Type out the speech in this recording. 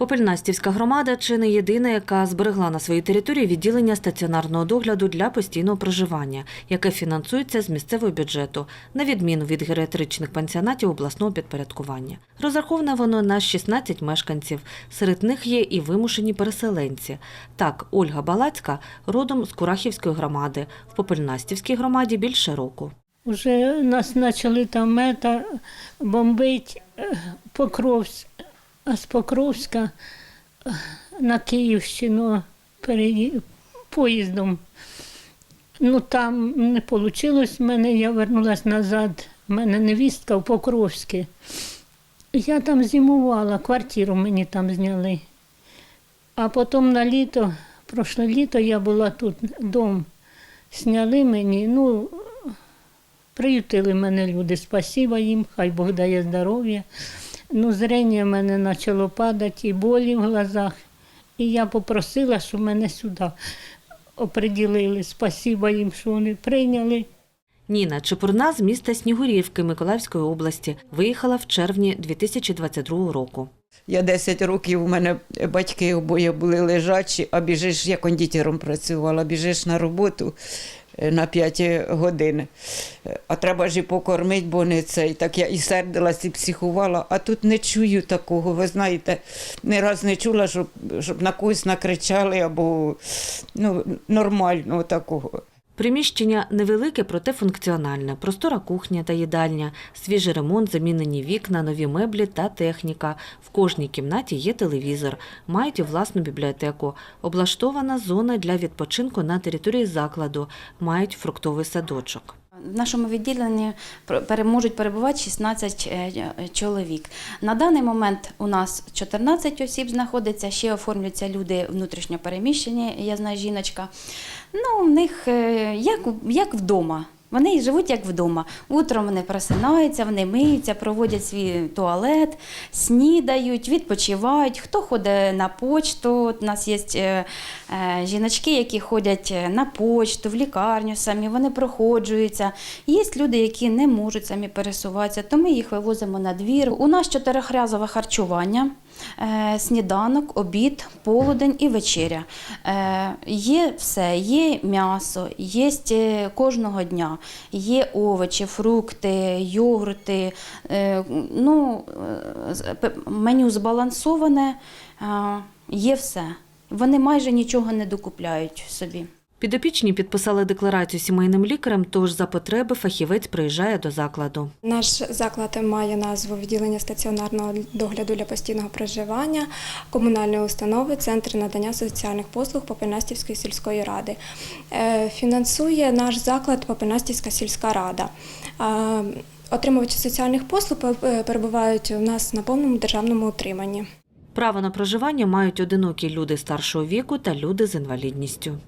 Попельнастівська громада чи не єдина, яка зберегла на своїй території відділення стаціонарного догляду для постійного проживання, яке фінансується з місцевого бюджету, на відміну від геріатричних пансіонатів обласного підпорядкування. Розраховане воно на 16 мешканців. Серед них є і вимушені переселенці. Так, Ольга Балацька родом з Курахівської громади, в Попельнастівській громаді більше року. Уже нас почали там мета бомбити Покровськ, а з Покровська е, на Київщину поїздом. Ну там не вийшло в мене, я вернулася назад. У мене невістка в Покровське. Я там зимувала, квартиру мені там зняли. А потім на літо, прошле літо я була тут, дом зняли мені. Ну, Приютили мене люди, спасіба їм, хай Бог дає здоров'я. Ну, зрення в мене почало падати, і болі в глазах. І я попросила, щоб мене сюди оприділили. Спасіба їм, що вони прийняли. Ніна Чепурна з міста Снігурівки Миколаївської області виїхала в червні 2022 року. Я 10 років, у мене батьки обоє були лежачі, а біжиш, я кондитером працювала, біжиш на роботу на 5 годин. Е, А треба ж і покормити, бо не це. І Так я і сердилась, і психувала, а тут не чую такого. Ви знаєте, не раз не чула, щоб, щоб на когось накричали або ну, нормального такого. Приміщення невелике, проте функціональне. Простора кухня та їдальня, свіжий ремонт, замінені вікна, нові меблі та техніка. В кожній кімнаті є телевізор. Мають власну бібліотеку. Облаштована зона для відпочинку на території закладу. Мають фруктовий садочок. В нашому відділенні можуть перебувати 16 е, е, чоловік. На даний момент у нас 14 осіб знаходиться, ще оформлюються люди внутрішньо переміщені, я знаю жіночка. Ну, У них е, як, як вдома. Вони живуть як вдома. Утром вони просинаються, вони миються, проводять свій туалет, снідають, відпочивають. Хто ходить на почту. От У нас є е, е, жіночки, які ходять е, на почту, в лікарню самі, вони проходжуються. Є люди, які не можуть самі пересуватися, то ми їх вивозимо на двір. У нас чотирихрязове харчування. Е, Сніданок, обід, полудень і вечеря. Е, Є все, є м'ясо, є кожного дня, є овочі, фрукти, йогурти. Е, Ну, меню збалансоване, є все. Вони майже нічого не докупляють собі. Підопічні підписали декларацію сімейним лікарем, тож за потреби фахівець приїжджає до закладу. Наш заклад має назву відділення стаціонарного догляду для постійного проживання комунальної установи Центр надання соціальних послуг Попельнастівської сільської ради. Е, Фінансує наш заклад Попельнастівська сільська рада. Отримувачі соціальних послуг е, перебувають у нас на повному державному утриманні. Право на проживання мають одинокі люди старшого віку та люди з інвалідністю.